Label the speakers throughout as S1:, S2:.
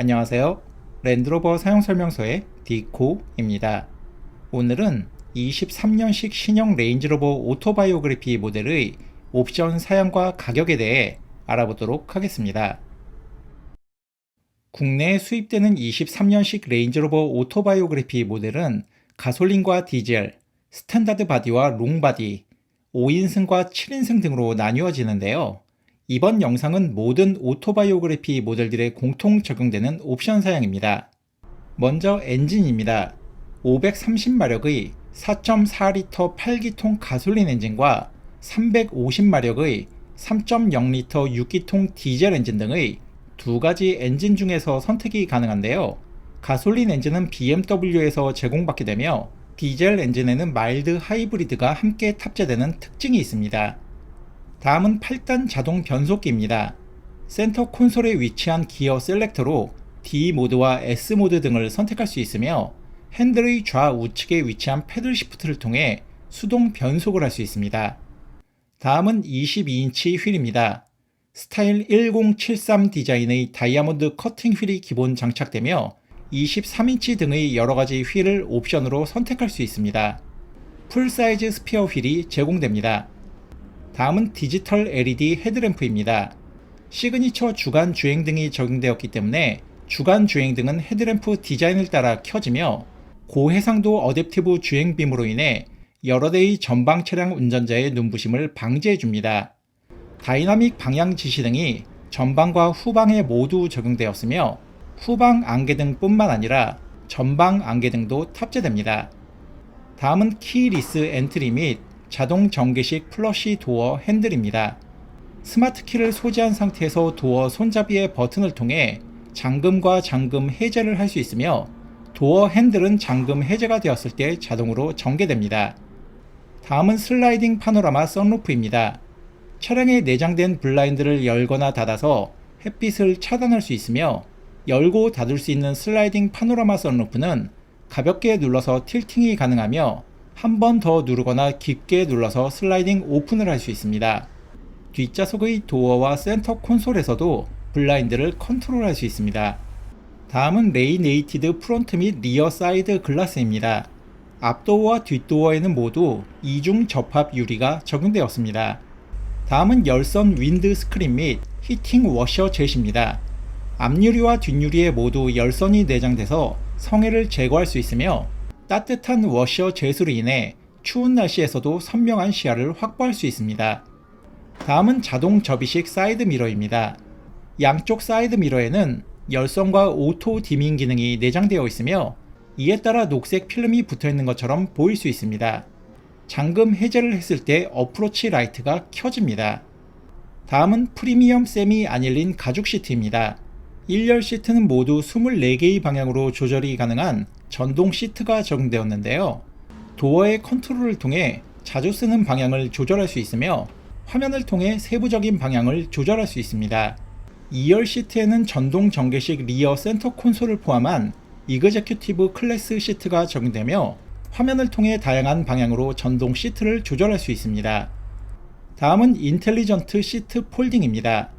S1: 안녕하세요. 랜드로버 사용 설명서의 디코입니다. 오늘은 23년식 신형 레인지로버 오토바이오그래피 모델의 옵션 사양과 가격에 대해 알아보도록 하겠습니다. 국내에 수입되는 23년식 레인지로버 오토바이오그래피 모델은 가솔린과 디젤, 스탠다드 바디와 롱바디, 5인승과 7인승 등으로 나뉘어지는데요. 이번 영상은 모든 오토바이오그래피 모델들에 공통 적용되는 옵션 사양입니다. 먼저 엔진입니다. 530마력의 4.4L 8기통 가솔린 엔진과 350마력의 3.0L 6기통 디젤 엔진 등의 두 가지 엔진 중에서 선택이 가능한데요. 가솔린 엔진은 BMW에서 제공받게 되며 디젤 엔진에는 마일드 하이브리드가 함께 탑재되는 특징이 있습니다. 다음은 8단 자동 변속기입니다. 센터 콘솔에 위치한 기어 셀렉터로 D 모드와 S 모드 등을 선택할 수 있으며 핸들의 좌우측에 위치한 패들 시프트를 통해 수동 변속을 할 수 있습니다. 다음은 22인치 휠입니다. 스타일 1073 디자인의 다이아몬드 커팅 휠이 기본 장착되며 23인치 등의 여러가지 휠을 옵션으로 선택할 수 있습니다. 풀사이즈 스피어 휠이 제공됩니다. 다음은 디지털 LED 헤드램프입니다. 시그니처 주간 주행 등이 적용되었기 때문에 주간 주행 등은 헤드램프 디자인을 따라 켜지며 고해상도 어댑티브 주행빔으로 인해 여러 대의 전방 차량 운전자의 눈부심을 방지해 줍니다. 다이나믹 방향 지시 등이 전방과 후방에 모두 적용되었으며 후방 안개등뿐만 아니라 전방 안개등도 탑재됩니다. 다음은 키리스 엔트리 및 자동 전개식 플러시 도어 핸들입니다. 스마트 키를 소지한 상태에서 도어 손잡이의 버튼을 통해 잠금과 잠금 해제를 할 수 있으며 도어 핸들은 잠금 해제가 되었을 때 자동으로 전개됩니다. 다음은 슬라이딩 파노라마 선루프입니다. 차량에 내장된 블라인드를 열거나 닫아서 햇빛을 차단할 수 있으며 열고 닫을 수 있는 슬라이딩 파노라마 선루프는 가볍게 눌러서 틸팅이 가능하며 한 번 더 누르거나 깊게 눌러서 슬라이딩 오픈을 할 수 있습니다. 뒷좌석의 도어와 센터 콘솔에서도 블라인드를 컨트롤할 수 있습니다. 다음은 레이네이티드 프론트 및 리어 사이드 글라스입니다. 앞도어와 뒷도어에는 모두 이중 접합 유리가 적용되었습니다. 다음은 열선 윈드 스크린 및 히팅 워셔 젯입니다. 앞유리와 뒷유리에 모두 열선이 내장돼서 성해를 제거할 수 있으며 따뜻한 워셔 젯으로 인해 추운 날씨에서도 선명한 시야를 확보할 수 있습니다. 다음은 자동 접이식 사이드 미러입니다. 양쪽 사이드 미러에는 열선과 오토 디밍 기능이 내장되어 있으며 이에 따라 녹색 필름이 붙어 있는 것처럼 보일 수 있습니다. 잠금 해제를 했을 때 어프로치 라이트가 켜집니다. 다음은 프리미엄 세미 아닐린 가죽 시트입니다. 1열 시트는 모두 24개의 방향으로 조절이 가능한 전동 시트가 적용되었는데요. 도어의 컨트롤을 통해 자주 쓰는 방향을 조절할 수 있으며 화면을 통해 세부적인 방향을 조절할 수 있습니다. 2열 시트에는 전동 전개식 리어 센터 콘솔을 포함한 이그제큐티브 클래스 시트가 적용되며 화면을 통해 다양한 방향으로 전동 시트를 조절할 수 있습니다. 다음은 인텔리전트 시트 폴딩입니다.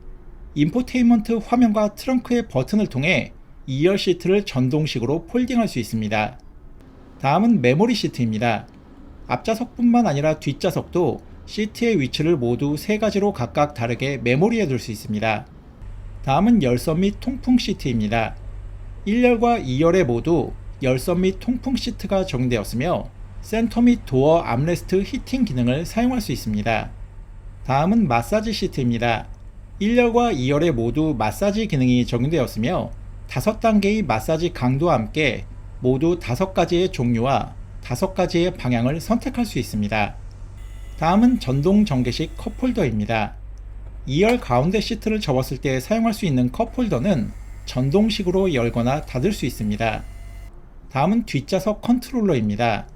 S1: 인포테인먼트 화면과 트렁크의 버튼을 통해 2열 시트를 전동식으로 폴딩할 수 있습니다. 다음은 메모리 시트입니다. 앞좌석뿐만 아니라 뒷좌석도 시트의 위치를 모두 세 가지로 각각 다르게 메모리해 둘수 있습니다. 다음은 열선 및 통풍 시트입니다. 1열과 2열에 모두 열선 및 통풍 시트가 적용되었으며 센터 및 도어 암레스트 히팅 기능을 사용할 수 있습니다. 다음은 마사지 시트입니다. 1열과 2열에 모두 마사지 기능이 적용되었으며 5단계의 마사지 강도와 함께 모두 5가지의 종류와 5가지의 방향을 선택할 수 있습니다. 다음은 전동 전개식 컵홀더입니다. 2열 가운데 시트를 접었을 때 사용할 수 있는 컵홀더는 전동식으로 열거나 닫을 수 있습니다. 다음은 뒷좌석 컨트롤러입니다.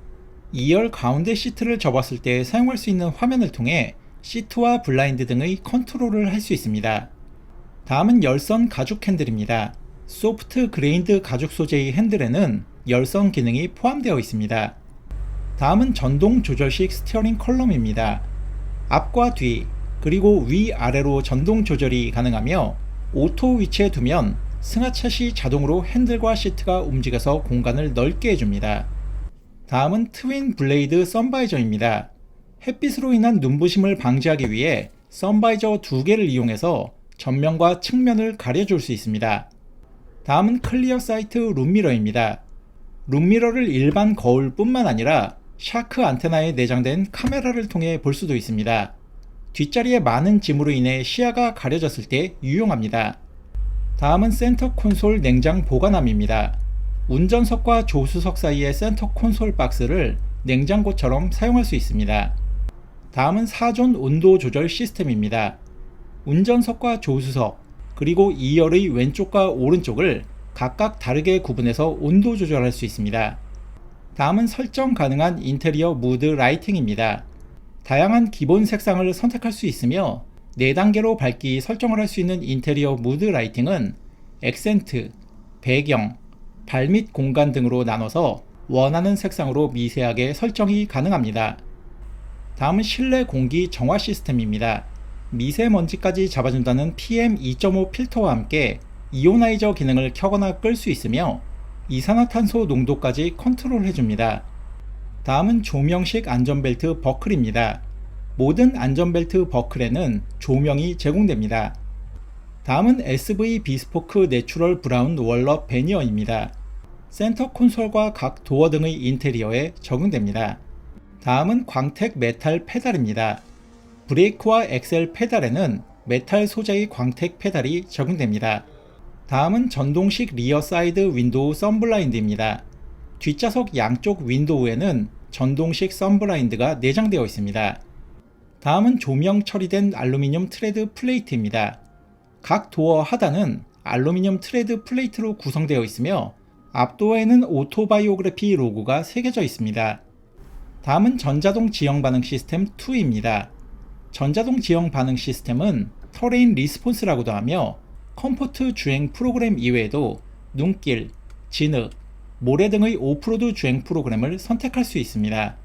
S1: 2열 가운데 시트를 접었을 때 사용할 수 있는 화면을 통해 시트와 블라인드 등의 컨트롤을 할 수 있습니다. 다음은 열선 가죽 핸들입니다. 소프트 그레인드 가죽 소재의 핸들에는 열선 기능이 포함되어 있습니다. 다음은 전동 조절식 스티어링 컬럼입니다. 앞과 뒤, 그리고 위아래로 전동 조절이 가능하며 오토 위치에 두면 승하차 시 자동으로 핸들과 시트가 움직여서 공간을 넓게 해줍니다. 다음은 트윈 블레이드 선바이저입니다. 햇빛으로 인한 눈부심을 방지하기 위해 선바이저 두 개를 이용해서 전면과 측면을 가려줄 수 있습니다. 다음은 클리어 사이트 룸미러입니다. 룸미러를 일반 거울뿐만 아니라 샤크 안테나에 내장된 카메라를 통해 볼 수도 있습니다. 뒷자리에 많은 짐으로 인해 시야가 가려졌을 때 유용합니다. 다음은 센터 콘솔 냉장 보관함입니다. 운전석과 조수석 사이의 센터 콘솔 박스를 냉장고처럼 사용할 수 있습니다. 다음은 4존 온도 조절 시스템입니다. 운전석과 조수석, 그리고 2열의 왼쪽과 오른쪽을 각각 다르게 구분해서 온도 조절할 수 있습니다. 다음은 설정 가능한 인테리어 무드 라이팅입니다. 다양한 기본 색상을 선택할 수 있으며 4단계로 밝기 설정을 할 수 있는 인테리어 무드 라이팅은 액센트, 배경, 발밑 공간 등으로 나눠서 원하는 색상으로 미세하게 설정이 가능합니다. 다음은 실내 공기 정화 시스템입니다. 미세먼지까지 잡아준다는 PM2.5 필터와 함께 이오나이저 기능을 켜거나 끌 수 있으며 이산화탄소 농도까지 컨트롤 해줍니다. 다음은 조명식 안전벨트 버클입니다. 모든 안전벨트 버클에는 조명이 제공됩니다. 다음은 SV 비스포크 내추럴 브라운 월럽 베니어입니다. 센터 콘솔과 각 도어 등의 인테리어에 적용됩니다. 다음은 광택 메탈 페달입니다. 브레이크와 엑셀 페달에는 메탈 소재의 광택 페달이 적용됩니다. 다음은 전동식 리어 사이드 윈도우 썬블라인드입니다. 뒷좌석 양쪽 윈도우에는 전동식 썬블라인드가 내장되어 있습니다. 다음은 조명 처리된 알루미늄 트레드 플레이트입니다. 각 도어 하단은 알루미늄 트레드 플레이트로 구성되어 있으며 앞도어에는 오토바이오그래피 로고가 새겨져 있습니다. 다음은 전자동 지형 반응 시스템 2입니다. 전자동 지형 반응 시스템은 터레인 리스폰스라고도 하며 컴포트 주행 프로그램 이외에도 눈길, 진흙, 모래 등의 오프로드 주행 프로그램을 선택할 수 있습니다.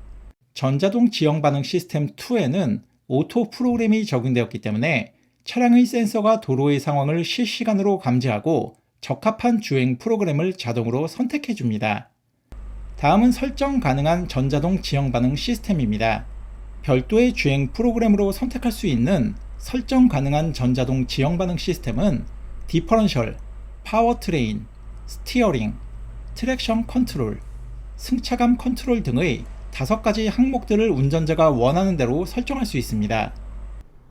S1: 전자동 지형 반응 시스템 2에는 오토 프로그램이 적용되었기 때문에 차량의 센서가 도로의 상황을 실시간으로 감지하고 적합한 주행 프로그램을 자동으로 선택해 줍니다. 다음은 설정 가능한 전자동 지형 반응 시스템입니다. 별도의 주행 프로그램으로 선택할 수 있는 설정 가능한 전자동 지형 반응 시스템은 디퍼런셜, 파워트레인, 스티어링, 트랙션 컨트롤, 승차감 컨트롤 등의 다섯 가지 항목들을 운전자가 원하는 대로 설정할 수 있습니다.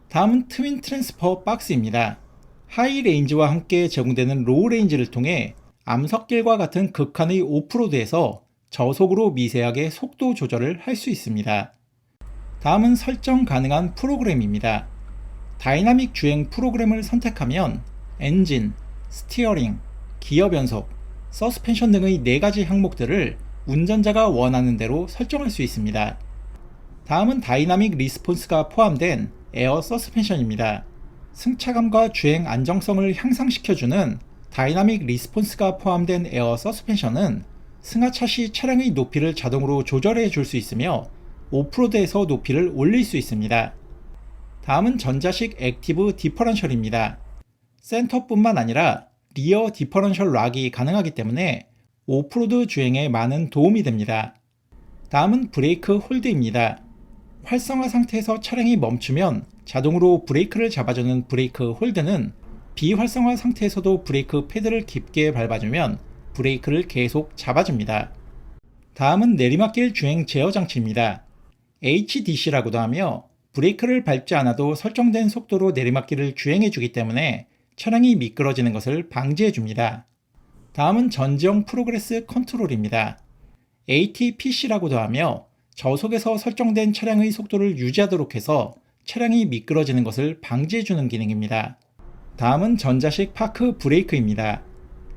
S1: 다음은 트윈 트랜스퍼 박스입니다. 하이 레인지와 함께 제공되는 로우 레인지를 통해 암석길과 같은 극한의 오프로드에서 저속으로 미세하게 속도 조절을 할 수 있습니다. 다음은 설정 가능한 프로그램입니다. 다이나믹 주행 프로그램을 선택하면 엔진, 스티어링, 기어 변속, 서스펜션 등의 4가지 항목들을 운전자가 원하는 대로 설정할 수 있습니다. 다음은 다이나믹 리스폰스가 포함된 에어 서스펜션입니다. 승차감과 주행 안정성을 향상시켜주는 다이나믹 리스폰스가 포함된 에어 서스펜션은 승하차 시 차량의 높이를 자동으로 조절해 줄 수 있으며 오프로드에서 높이를 올릴 수 있습니다. 다음은 전자식 액티브 디퍼런셜입니다. 센터뿐만 아니라 리어 디퍼런셜 락이 가능하기 때문에 오프로드 주행에 많은 도움이 됩니다. 다음은 브레이크 홀드입니다. 활성화 상태에서 차량이 멈추면 자동으로 브레이크를 잡아주는 브레이크 홀드는 비활성화 상태에서도 브레이크 패드를 깊게 밟아주면 브레이크를 계속 잡아줍니다. 다음은 내리막길 주행 제어 장치입니다. HDC라고도 하며 브레이크를 밟지 않아도 설정된 속도로 내리막길을 주행해 주기 때문에 차량이 미끄러지는 것을 방지해 줍니다. 다음은 전지형 프로그레스 컨트롤입니다. ATPC라고도 하며 저속에서 설정된 차량의 속도를 유지하도록 해서 차량이 미끄러지는 것을 방지해 주는 기능입니다. 다음은 전자식 파크 브레이크입니다.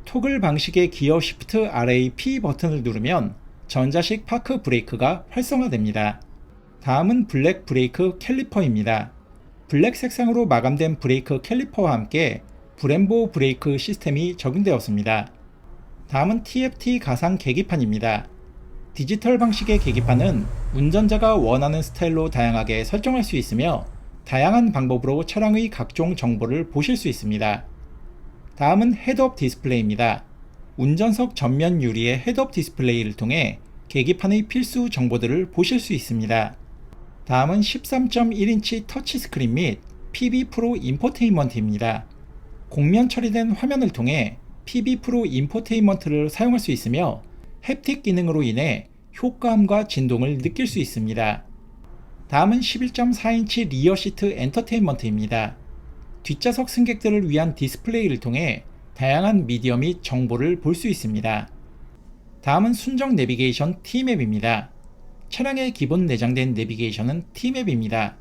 S1: 토글 방식의 기어 시프트 RA P 버튼을 누르면 전자식 파크 브레이크가 활성화됩니다. 다음은 블랙 브레이크 캘리퍼입니다. 블랙 색상으로 마감된 브레이크 캘리퍼와 함께 브렘보 브레이크 시스템이 적용되었습니다. 다음은 TFT 가상 계기판입니다. 디지털 방식의 계기판은 운전자가 원하는 스타일로 다양하게 설정할 수 있으며 다양한 방법으로 차량의 각종 정보를 보실 수 있습니다. 다음은 헤드업 디스플레이입니다. 운전석 전면 유리의 헤드업 디스플레이를 통해 계기판의 필수 정보들을 보실 수 있습니다. 다음은 13.1인치 터치스크린 및 PB 프로 인포테인먼트입니다. 곡면 처리된 화면을 통해 PB 프로 인포테인먼트를 사용할 수 있으며 햅틱 기능으로 인해 효과음과 진동을 느낄 수 있습니다. 다음은 11.4인치 리어 시트 엔터테인먼트입니다. 뒷좌석 승객들을 위한 디스플레이를 통해 다양한 미디어 및 정보를 볼 수 있습니다. 다음은 순정 내비게이션 T맵입니다. 차량에 기본 내장된 내비게이션은 T맵입니다.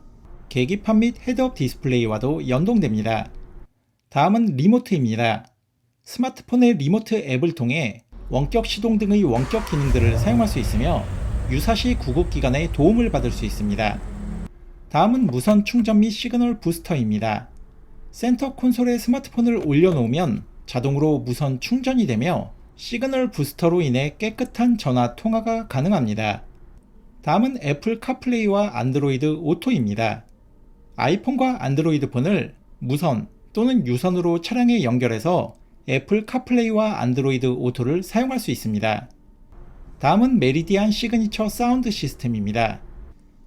S1: 계기판 및 헤드업 디스플레이와도 연동됩니다. 다음은 리모트입니다. 스마트폰의 리모트 앱을 통해 원격 시동 등의 원격 기능들을 사용할 수 있으며 유사시 구급 기간에 도움을 받을 수 있습니다. 다음은 무선 충전 및 시그널 부스터입니다. 센터 콘솔에 스마트폰을 올려놓으면 자동으로 무선 충전이 되며 시그널 부스터로 인해 깨끗한 전화 통화가 가능합니다. 다음은 애플 카플레이와 안드로이드 오토입니다. 아이폰과 안드로이드 폰을 무선 또는 유선으로 차량에 연결해서 애플 카플레이와 안드로이드 오토를 사용할 수 있습니다. 다음은 메리디안 시그니처 사운드 시스템입니다.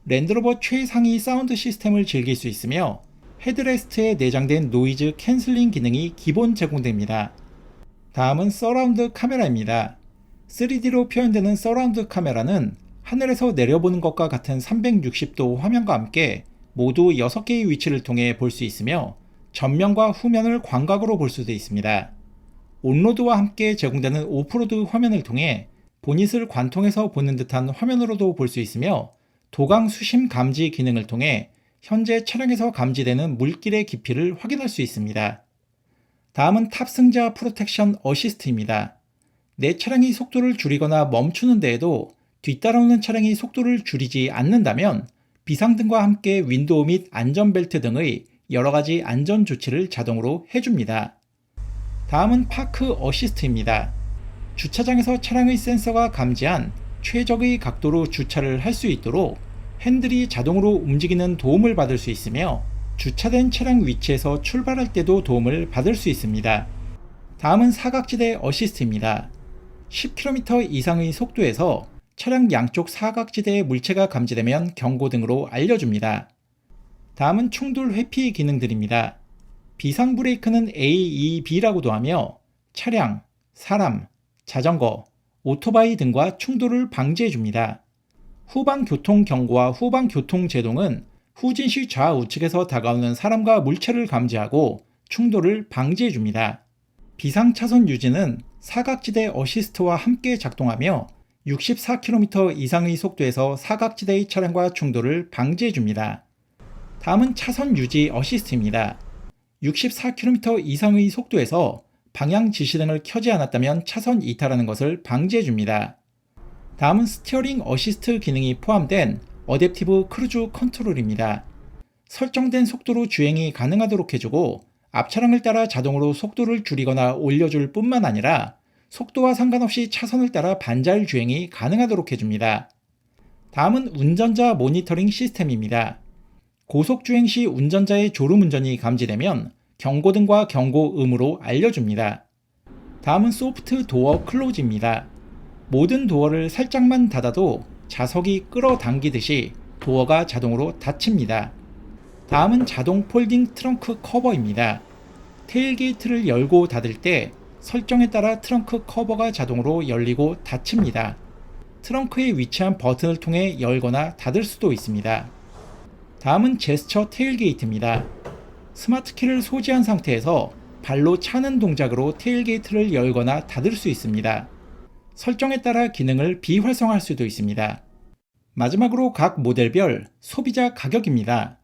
S1: 랜드로버 최상위 사운드 시스템을 즐길 수 있으며 헤드레스트에 내장된 노이즈 캔슬링 기능이 기본 제공됩니다. 다음은 서라운드 카메라입니다. 3D로 표현되는 서라운드 카메라는 하늘에서 내려보는 것과 같은 360도 화면과 함께 모두 6개의 위치를 통해 볼 수 있으며 전면과 후면을 광각으로 볼 수도 있습니다. 온로드와 함께 제공되는 오프로드 화면을 통해 보닛을 관통해서 보는 듯한 화면으로도 볼 수 있으며 도강 수심 감지 기능을 통해 현재 차량에서 감지되는 물길의 깊이를 확인할 수 있습니다. 다음은 탑승자 프로텍션 어시스트입니다. 내 차량이 속도를 줄이거나 멈추는 데에도 뒤따라오는 차량이 속도를 줄이지 않는다면 비상등과 함께 윈도우 및 안전벨트 등의 여러 가지 안전 조치를 자동으로 해줍니다. 다음은 파크 어시스트입니다. 주차장에서 차량의 센서가 감지한 최적의 각도로 주차를 할 수 있도록 핸들이 자동으로 움직이는 도움을 받을 수 있으며 주차된 차량 위치에서 출발할 때도 도움을 받을 수 있습니다. 다음은 사각지대 어시스트입니다. 10km 이상의 속도에서 차량 양쪽 사각지대에 물체가 감지되면 경고 등으로 알려줍니다. 다음은 충돌 회피 기능들입니다. 비상 브레이크는 A, E, B라고도 하며 차량, 사람, 자전거, 오토바이 등과 충돌을 방지해 줍니다. 후방 교통 경고와 후방 교통 제동은 후진 시 좌우측에서 다가오는 사람과 물체를 감지하고 충돌을 방지해 줍니다. 비상차선 유지는 사각지대 어시스트와 함께 작동하며 64km 이상의 속도에서 사각지대의 차량과 충돌을 방지해 줍니다. 다음은 차선 유지 어시스트입니다. 64km 이상의 속도에서 방향 지시등을 켜지 않았다면 차선 이탈하는 것을 방지해 줍니다. 다음은 스티어링 어시스트 기능이 포함된 어댑티브 크루즈 컨트롤입니다. 설정된 속도로 주행이 가능하도록 해주고 앞차량을 따라 자동으로 속도를 줄이거나 올려줄 뿐만 아니라 속도와 상관없이 차선을 따라 반자율 주행이 가능하도록 해줍니다. 다음은 운전자 모니터링 시스템입니다. 고속주행 시 운전자의 졸음운전이 감지되면 경고등과 경고음으로 알려줍니다. 다음은 소프트 도어 클로즈입니다. 모든 도어를 살짝만 닫아도 자석이 끌어당기듯이 도어가 자동으로 닫힙니다. 다음은 자동 폴딩 트렁크 커버입니다. 테일게이트를 열고 닫을 때 설정에 따라 트렁크 커버가 자동으로 열리고 닫힙니다. 트렁크에 위치한 버튼을 통해 열거나 닫을 수도 있습니다. 다음은 제스처 테일게이트입니다. 스마트 키를 소지한 상태에서 발로 차는 동작으로 테일게이트를 열거나 닫을 수 있습니다. 설정에 따라 기능을 비활성화할 수도 있습니다. 마지막으로 각 모델별 소비자 가격입니다.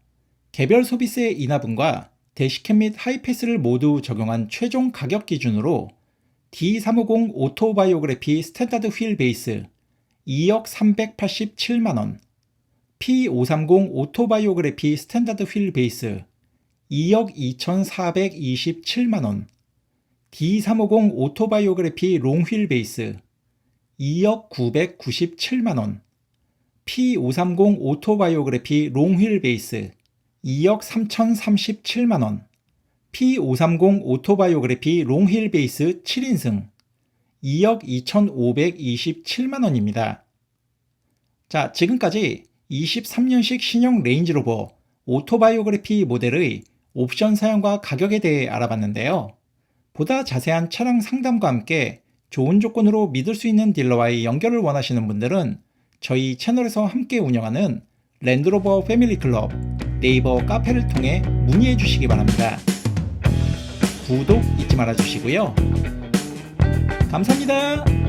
S1: 개별 소비세 인하분과 대시캠 및 하이패스를 모두 적용한 최종 가격 기준으로 D350 오토바이오그래피 스탠다드 휠 베이스 2억 387만원, P530 오토바이오그래피 스탠다드 휠 베이스 2억 2,427만원, D350 오토바이오그래피 롱휠 베이스 2억 997만원, P530 오토바이오그래피 롱휠 베이스 2억 3,037만원, P530 오토바이오그래피 롱힐 베이스 7인승 2억 2,527만 원입니다. 자, 지금까지 23년식 신형 레인지로버 오토바이오그래피 모델의 옵션 사양과 가격에 대해 알아봤는데요. 보다 자세한 차량 상담과 함께 좋은 조건으로 믿을 수 있는 딜러와의 연결을 원하시는 분들은 저희 채널에서 함께 운영하는 랜드로버 패밀리 클럽 네이버 카페를 통해 문의해 주시기 바랍니다. 구독 잊지 말아 주시고요. 감사합니다.